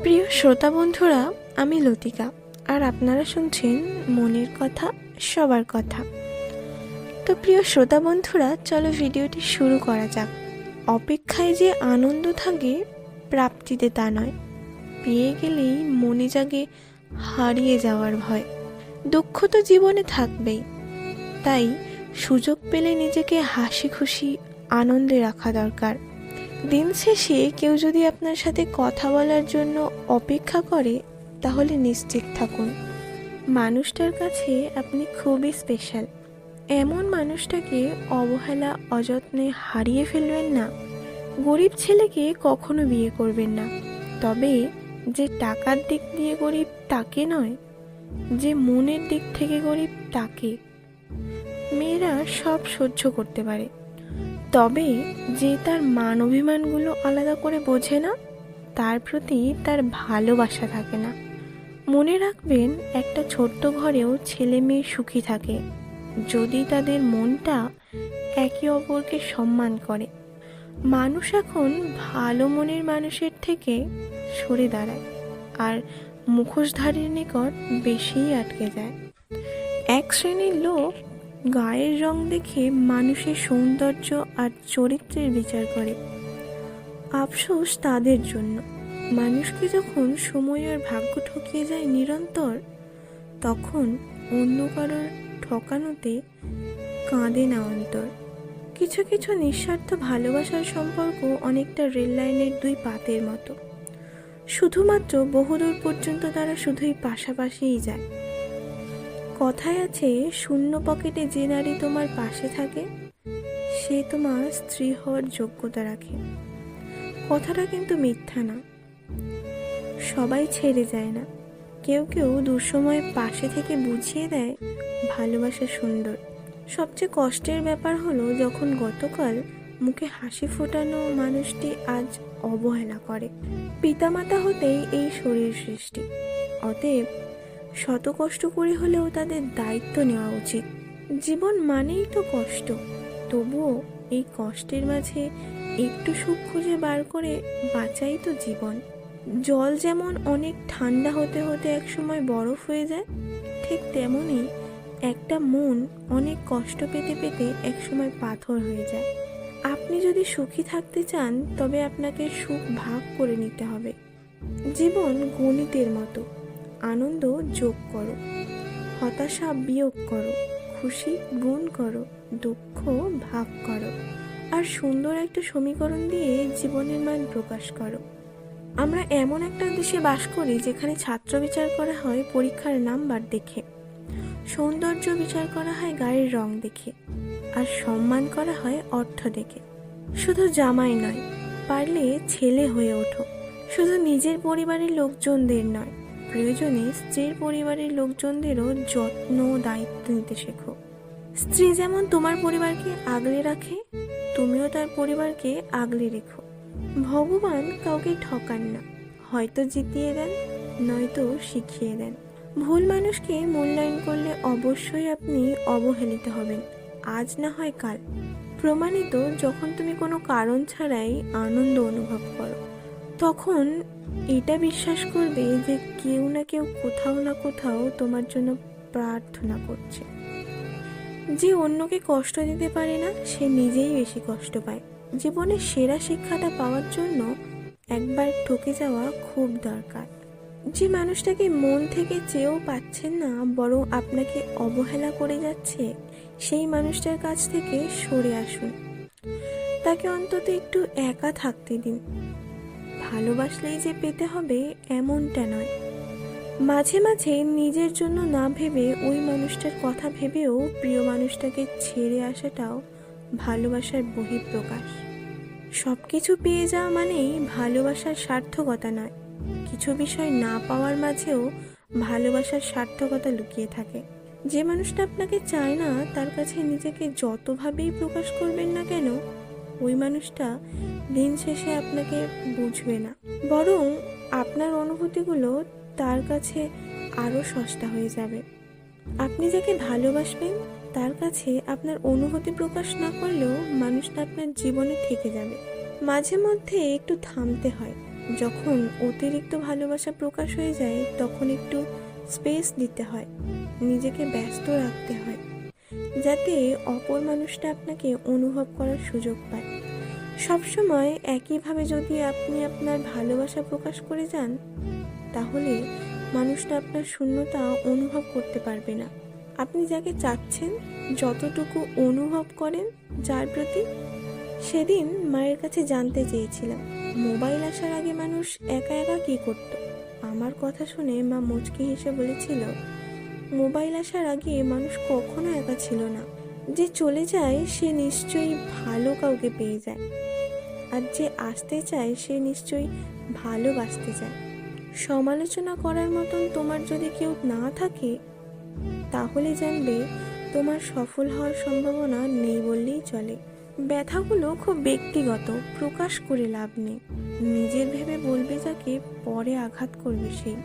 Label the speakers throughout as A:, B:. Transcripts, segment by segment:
A: প্রিয় শ্রোতা বন্ধুরা, আমি লতিকা, আর আপনারা শুনছেন মনের কথা, সবার কথা। তো প্রিয় শ্রোতা বন্ধুরা, চলো ভিডিওটি শুরু করা যাক। অপেক্ষায় যে আনন্দ থাকে, প্রাপ্তিতে তা নয়। পেয়ে গেলেই মনে জাগে হারিয়ে যাওয়ার ভয়। দুঃখ তো জীবনে থাকবেই। তাই সুযোগ পেলে নিজেকে হাসি খুশি আনন্দে রাখা দরকার। দিন শেষে কেউ যদি আপনার সাথে কথা বলার জন্য অপেক্ষা করে, তাহলে নিশ্চিত থাকুন। মানুষটার কাছে আপনি খুবই স্পেশাল এমন মানুষটাকে অবহেলা, অযত্নে হারিয়ে ফেলবেন না। গরিব ছেলেকে কখনো বিয়ে করবেন না। তবে যে টাকার দিক দিয়ে গরিব তাকে নয়, যে মনের দিক থেকে গরিব তাকে। মেয়েরা সব সহ্য করতে পারে। তবে যে তার মান অভিমানগুলো আলাদা করে বোঝে না, তার প্রতি তার ভালোবাসা থাকে না। মনে রাখবেন, একটা ছোট্ট ঘরেও ছেলে মেয়ে সুখী থাকে। যদি তাদের মনটা একে অপরকে সম্মান করে। মানুষ এখন ভালো মনের মানুষের থেকে সরে দাঁড়ায় আর মুখোশধারীর নিকট বেশিই আটকে যায়। এক শ্রেণির লোক গায়ের রং দেখে মানুষের সৌন্দর্য আর চরিত্রের বিচার করে। আফসোস তাদের জন্য। মানুষকে যখন সময় আর ভাগ্য ঠকিয়ে যায় নিরন্তর, তখন অন্য কারোর ঠকানোতে কাঁদে না অন্তর। কিছু কিছু নিঃস্বার্থ ভালোবাসার সম্পর্ক অনেকটা রেল লাইনের দুই পাতের মতো। শুধুমাত্র বহুদূর পর্যন্ত তারা শুধুই পাশাপাশিই যায়। কথায় আছে, শূন্য পকেটে যে নারী তোমার পাশে থাকে, সে তোমার স্ত্রী হওয়ার যোগ্যতা রাখে। কথাটা কিন্তু মিথ্যা না। সবাই ছেড়ে যায় না। কেউ কেউ দুঃসময়ে পাশে থেকে বুঝিয়ে দেয়, ভালোবাসা সুন্দর। সবচেয়ে কষ্টের ব্যাপার হলো, যখন গতকাল মুখে হাসি ফোটানো মানুষটি আজ অবহেলা করে। পিতামাতা হতেই এই শরীর সৃষ্টি। অতএব শত কষ্ট করে হলেও তাদের দায়িত্ব নেওয়া উচিত। জীবন মানেই তো কষ্ট। তবুও এই কষ্টের মাঝে একটু সুখ খুঁজে বার করে বাঁচাই তো জীবন। জল যেমন অনেক ঠান্ডা হতে হতে একসময় বরফ হয়ে যায়, ঠিক তেমনই একটা মন অনেক কষ্ট পেতে পেতে একসময় পাথর হয়ে যায়। আপনি যদি সুখী থাকতে চান, তবে আপনাকে সুখ ভাগ করে নিতে হবে। জীবন গণিতের মতো। আনন্দ যোগ করো। হতাশা বিয়োগ করো। খুশি গুণ করো। দুঃখ ভাগ করো। আর সুন্দর একটা সমীকরণ দিয়ে জীবনের মান প্রকাশ করো। আমরা এমন একটা দেশে বাস করি যেখানে ছাত্র বিচার করা হয় পরীক্ষার নাম্বার দেখে। সৌন্দর্য বিচার করা হয় গায়ের রং দেখে। আর সম্মান করা হয় অর্থ দেখে। শুধু জামাই নয়, পারলে ছেলে হয়ে ওঠো। শুধু নিজের পরিবারের লোকজনদের নয় প্রয়োজনে স্ত্রীর পরিবারের লোকজনদেরও যত্ন দায়িত্ব নিতে শেখো। স্ত্রী যেমন তোমার পরিবারকে আগলে রাখে, তুমিও তার পরিবারকে আগলে রেখো। ভগবান কাউকে ঠকান না, হয়তো জিতিয়ে দেন, নয়তো শিখিয়ে দেন। ভুল মানুষকে মূল্যায়ন করলে অবশ্যই আপনি অবহেলিত হবেন, আজ না হয় কাল। প্রমাণিত যখন তুমি কোনো কারণ ছাড়াই আনন্দ অনুভব করো। তখন এটা বিশ্বাস করবে যে কেউ না কেউ কোথাও না কোথাও তোমার জন্য প্রার্থনা করছে। যে অন্যকে কষ্ট দিতে পারে না, সে নিজেই বেশি কষ্ট পায়। জীবনে সেরা শিক্ষাটা পাওয়ার জন্য একবার ঠকে যাওয়া খুব দরকার। যে মানুষটাকে মন থেকে চেয়েও পাচ্ছেন না, বরং আপনাকে অবহেলা করে যাচ্ছে, সেই মানুষটার কাছ থেকে সরে আসুন। তাকে অন্তত একটু একা থাকতে দিন। ভালোবাসলেই যে পেতে হবে এমনটা নয়। মাঝে মাঝে নিজের জন্য না ভেবে ওই মানুষটার কথা ভেবেও প্রিয় মানুষটাকে ছেড়ে আসাটাও ভালোবাসার বহিঃপ্রকাশ। সব কিছু পেয়ে যাওয়া মানেই ভালোবাসার সার্থকতা নয়। কিছু বিষয় না পাওয়ার মাঝেও ভালোবাসার সার্থকতা লুকিয়ে থাকে। যে মানুষটা আপনাকে চায় না, তার কাছে নিজেকে যতভাবেই প্রকাশ করবেন না কেন ওই মানুষটা দিন শেষে আপনাকে বুঝবে না। বরং আপনার অনুভূতিগুলো তার কাছে আরও সস্তা হয়ে যাবে। আপনি যাকে ভালোবাসবেন, তার কাছে আপনার অনুভূতি প্রকাশ না করলেও মানুষটা আপনার জীবনে থেকে যাবে। মাঝে মধ্যে একটু থামতে হয়। যখন অতিরিক্ত ভালোবাসা প্রকাশ হয়ে যায়, তখন একটু স্পেস দিতে হয়। নিজেকে ব্যস্ত রাখতে হয়। যাতে অপর মানুষটা আপনাকে অনুভব করার সুযোগ পায়। সবসময় একইভাবে যদি আপনি আপনার ভালোবাসা প্রকাশ করে যান, তাহলে মানুষটা আপনার শূন্যতা অনুভব করতে পারবে না। আপনি যাকে চাচ্ছেন, যতটুকু অনুভব করেন যার প্রতি, সেদিন মায়ের কাছে জানতে চেয়েছিলাম, মোবাইল আসার আগে মানুষ একা একা কী করত? আমার কথা শুনে মা মুচকি হেসে বলেছিল মোবাইল আসার আগে মানুষ কখনো একা ছিল না। যে চলে যায়, সে নিশ্চয়ই ভালো কাউকে পেয়ে যায়। আর যে আসতে চায়, সে নিশ্চয়ই ভালোবাসতে চায়। সমালোচনা করার মতন তোমার যদি কেউ না থাকে, তাহলে জানবে তোমার সফল হওয়ার সম্ভাবনা নেই বললেই চলে। ব্যথাগুলো খুব ব্যক্তিগত, প্রকাশ করে লাভ নেই। নিজের ভেবে বলবে যাকে, পরে আঘাত করবে সেই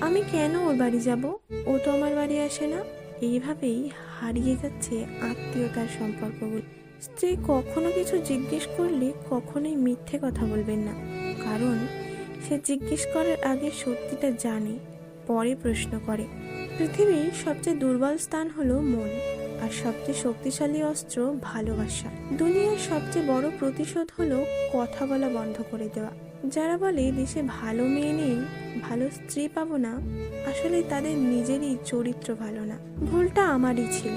A: আমি কেন ওর বাড়ি যাব? ও তো আমার বাড়ি আসে না। এইভাবেই হারিয়ে যাচ্ছে আত্মীয়তার সম্পর্কগুলো। স্ত্রী কখনো কিছু জিজ্ঞেস করলে কখনোই মিথ্যে কথা বলবেন না। কারণ সে জিজ্ঞেস করার আগে সত্যিটা জানে, পরে প্রশ্ন করে। পৃথিবীর সবচেয়ে দুর্বল স্থান হলো মন আর সবচেয়ে শক্তিশালী অস্ত্র ভালোবাসা। দুনিয়ার সবচেয়ে বড় প্রতিশোধ হলো কথা বলা বন্ধ করে দেওয়া। যারা বলে দেশে ভালো মেয়ে নেই, ভালো স্ত্রী পাবো না, আসলে তাদের নিজেরই চরিত্র ভালো না। ভুলটা আমারই ছিল।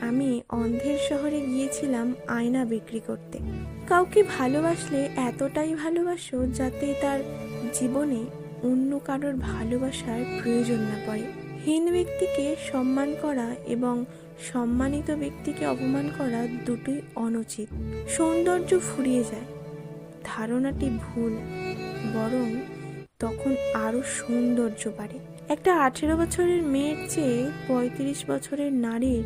A: আমি অন্ধের শহরে গিয়েছিলাম আয়না বিক্রি করতে। কাউকে ভালোবাসলে এতটাই ভালোবাসো যাতে তার জীবনে অন্য কারোর ভালোবাসার প্রয়োজন না পড়ে। হীন ব্যক্তিকে সম্মান করা এবং সম্মানিত ব্যক্তিকে অপমান করা দুটোই অনুচিত। সৌন্দর্য ফুরিয়ে যায়। ধারণাটি ভুল, বরং তখন আরও সৌন্দর্য বাড়ে। একটা আঠেরো বছরের মেয়ের চেয়ে পঁয়ত্রিশ বছরের নারীর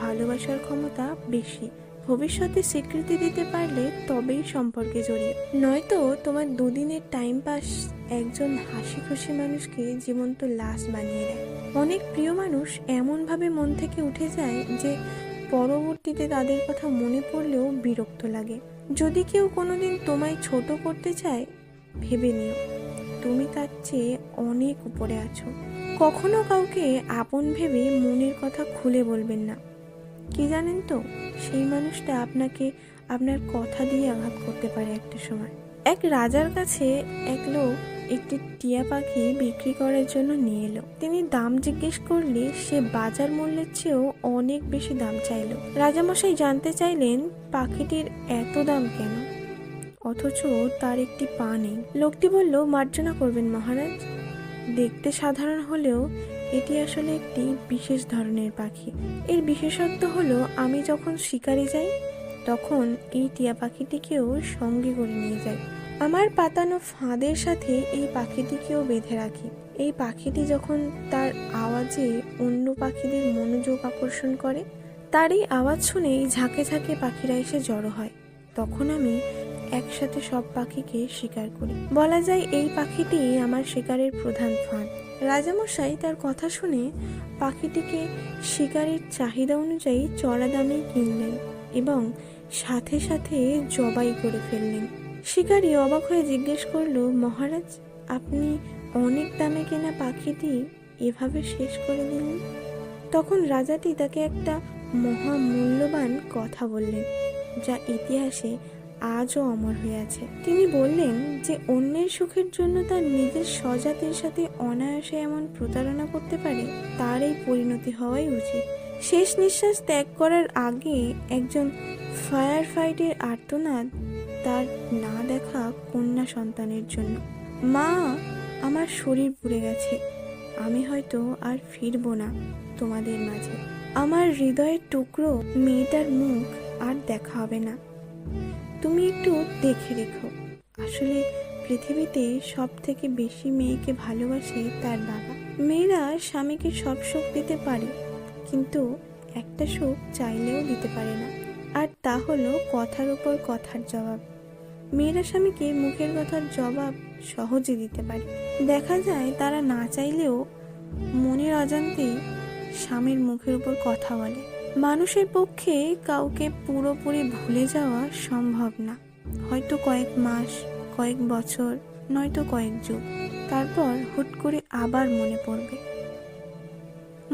A: ভালোবাসার ক্ষমতা বেশি। ভবিষ্যতে স্বীকৃতি দিতে পারলে তবেই সম্পর্কে জড়িয়ে। নয়তো তোমার দুদিনের টাইম পাস একজন হাসি খুশি মানুষকে জীবন্ত লাশ বানিয়ে দেয়। অনেক প্রিয় মানুষ এমনভাবে মন থেকে উঠে যায় যে পরবর্তীতে তাদের কথা মনে পড়লেও বিরক্ত লাগে। যদি কেউ কোনোদিন তোমায় ছোট করতে চায়, ভেবে নিও। তুমি তার চেয়ে অনেক উপরে আছো। কখনো কাউকে আপন ভেবে মনের কথা খুলে বলবেন না। কি জানেন তো, সেই মানুষটা আপনাকে আপনার কথা দিয়ে আঘাত করতে পারে একটা সময়। এক রাজার কাছে এক লোক একটি টিয়া পাখি বিক্রি করার জন্য নিয়ে এলো। তিনি দাম জিজ্ঞেস করলে সে বাজার মূল্যের চেয়েও অনেক বেশি দাম চাইলো। রাজামশাই জানতে চাইলেন, পাখিটির এত দাম কেন? অথচ তার একটি পা নেই। লোকটি বলল, মার্জনা করবেন মহারাজ। দেখতে সাধারণ হলেও এটি আসলে একটি বিশেষ ধরনের পাখি। এর বিশেষত্ব হলো, আমি যখন শিকারে যাই, তখন এই টিয়া পাখিটিকেও সঙ্গে করে নিয়ে যাই। আমার পাতানো ফাঁদের সাথে এই পাখিটিকেও বেঁধে রাখি। এই পাখিটি যখন তার আওয়াজে অন্য পাখিদের মনোযোগ আকর্ষণ করে তার এই আওয়াজ শুনেই ঝাঁকে ঝাঁকে পাখিরা এসে জড়ো হয়। তখন আমি একসাথে সব পাখিকে শিকার করি। বলা যায় এই পাখিটি আমার শিকারের প্রধান ফাঁদ। রাজামশাই তার কথা শুনে পাখিটিকে শিকারের চাহিদা অনুযায়ী চড়া দামে কিনলেন এবং সাথে সাথে জবাই করে ফেললেন। শিকারি অবাক হয়ে জিজ্ঞেস করল, মহারাজ, আপনি অনেক দামে কেনা পাখিটি এভাবে শেষ করে দিলেন? তখন রাজাটি তাকে একটা মহামূল্যবান কথা বললেন, যা ইতিহাসে আজও অমর হয়ে আছে। তিনি বললেন যে, অন্যের সুখের জন্য তার নিজের স্বজাতির সাথে অনায়াসে এমন প্রতারণা করতে পারে, তার এই পরিণতি হওয়াই উচিত। শেষ নিঃশ্বাস ত্যাগ করার আগে একজন ফায়ার ফাইটের আর্তনাদ তার না দেখা কন্যা সন্তানের জন্য। মা, আমার শরীর পুড়ে গেছে। আমি হয়তো আর ফিরবো না তোমাদের মাঝে। আমার হৃদয়ের টুকরো মেয়েটার মুখ আর দেখা হবে না। তুমি একটু দেখে রেখো। আসলে পৃথিবীতে সব থেকে বেশি মেয়েকে ভালোবাসে তার বাবা। মেয়েরা স্বামীকে সব সুখ দিতে পারে, কিন্তু একটা সুখ চাইলেও দিতে পারে না। আর তা হলো কথার উপর কথার জবাব। মেয়েরা স্বামীকে মুখের কথার জবাব সহজে দিতে পারে। দেখা যায় তারা না চাইলেও মনের অজান্তেই স্বামীর মুখের উপর কথা বলে। মানুষের পক্ষে কাউকে পুরোপুরি ভুলে যাওয়া সম্ভব না। হয়তো কয়েক মাস, কয়েক বছর, নয়তো কয়েক যুগ। তারপর হুট করে আবার মনে পড়বে।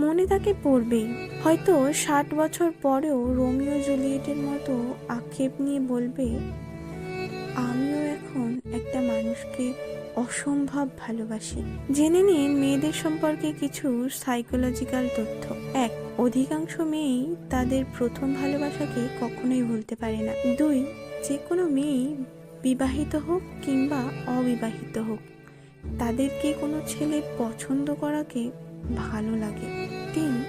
A: মনে তাকে পড়বেই। হয়তো ষাট বছর পরেও রোমিও জুলিয়েটের মতো আক্ষেপ নিয়ে বলবে আমিও এখন একটা মানুষকে অসম্ভব ভালোবাসি। জেনে নিন, মেয়েদের সম্পর্কে কিছু সাইকোলজিক্যাল তথ্য। এক, অধিকাংশ মেয়েই তাদের প্রথম ভালোবাসাকে কখনোই ভুলতে পারে না। দুই যে কোনো মেয়েই বিবাহিত হোক কিংবা অবিবাহিত হোক, তাদেরকে কোনো ছেলে পছন্দ করাকে ভালো লাগে। তিন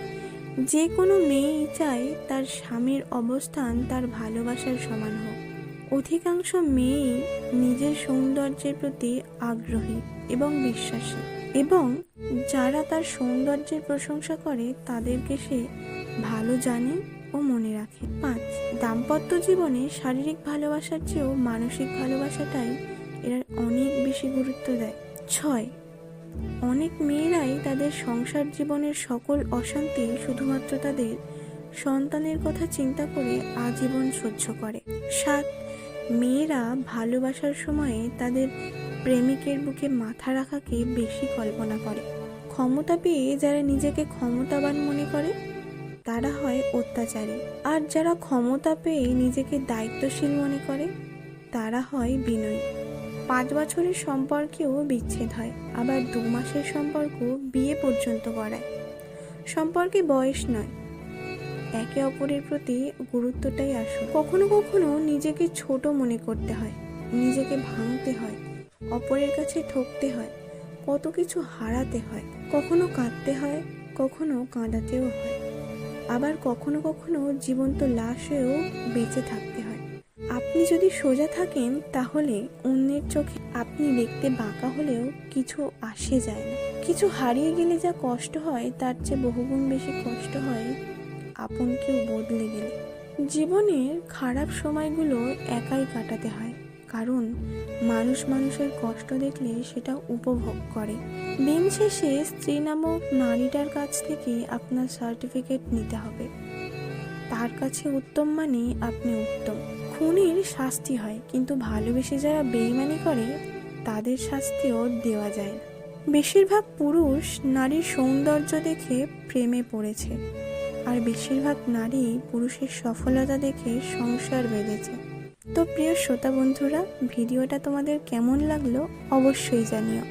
A: যে কোনো মেয়েই চায় তার স্বামীর অবস্থান তার ভালোবাসার সমান হোক। অধিকাংশ মেয়েই নিজের সৌন্দর্যের প্রতি আগ্রহী এবং বিশ্বাসী। এবং যারা তার সৌন্দর্যের প্রশংসা করে, তাদেরকে সে ভালো জানে ও মনে রাখে। পাঁচ, দাম্পত্য জীবনে শারীরিক ভালোবাসার চেয়েও মানসিক ভালোবাসাটাই এরা অনেক বেশি গুরুত্ব দেয়। ছয়, অনেক মেয়েরাই তাদের সংসার জীবনের সকল অশান্তি শুধুমাত্র তাদের সন্তানের কথা চিন্তা করে আজীবন সহ্য করে। সাত মেয়েরা ভালোবাসার সময়ে তাদের প্রেমিকের বুকে মাথা রাখাকে বেশি কল্পনা করে। ক্ষমতা পেয়ে যারা নিজেকে ক্ষমতাবান মনে করে, তারা হয় অত্যাচারী। আর যারা ক্ষমতা পেয়ে নিজেকে দায়িত্বশীল মনে করে, তারা হয় বিনয়ী। পাঁচ বছরের সম্পর্কেও বিচ্ছেদ হয়, আবার দু মাসের সম্পর্ক বিয়ে পর্যন্ত করায় সম্পর্কে বয়স নয় একে অপরের প্রতি গুরুত্বটাই আসল। কখনো কখনো নিজেকে ছোট মনে করতে হয়, নিজেকে ভাঙতে হয়, অপরের কাছে ঠকতে হয়, কত কিছু হারাতে হয়, কখনো কাঁদতে হয়, কখনো কাঁদাতেও হয়। আবার কখনো কখনো জীবন্ত লাশ হয়েও বেঁচে থাকতে হয়। আপনি যদি সোজা থাকেন, তাহলে অন্যের চোখে আপনি দেখতে বাঁকা হলেও কিছু আসে যায় না। কিছু হারিয়ে গেলে যা কষ্ট হয়, তার চেয়ে বহুগুণ বেশি কষ্ট হয় আপন কেউ বদলে গেলে। জীবনের খারাপ সময়গুলো একাই কাটাতে হয়, কারণ মানুষ মানুষের কষ্ট দেখলে সেটা উপভোগ করে। দিন শেষে স্ত্রী নামক নারীটার কাছ থেকে আপনার সার্টিফিকেট নিতে হবে। তার কাছে উত্তম মানে আপনি উত্তম। খুনির শাস্তি হয়, কিন্তু ভালোবেসে যারা বেইমানি করে, তাদের শাস্তিও দেওয়া যায় বেশিরভাগ পুরুষ নারীর সৌন্দর্য দেখে প্রেমে পড়েছে। আর বেশিরভাগ নারী পুরুষের সফলতা দেখে সংসার বেঁধেছে। তো প্রিয় শ্রোতা বন্ধুরা, ভিডিওটা তোমাদের কেমন লাগল অবশ্যই জানিও।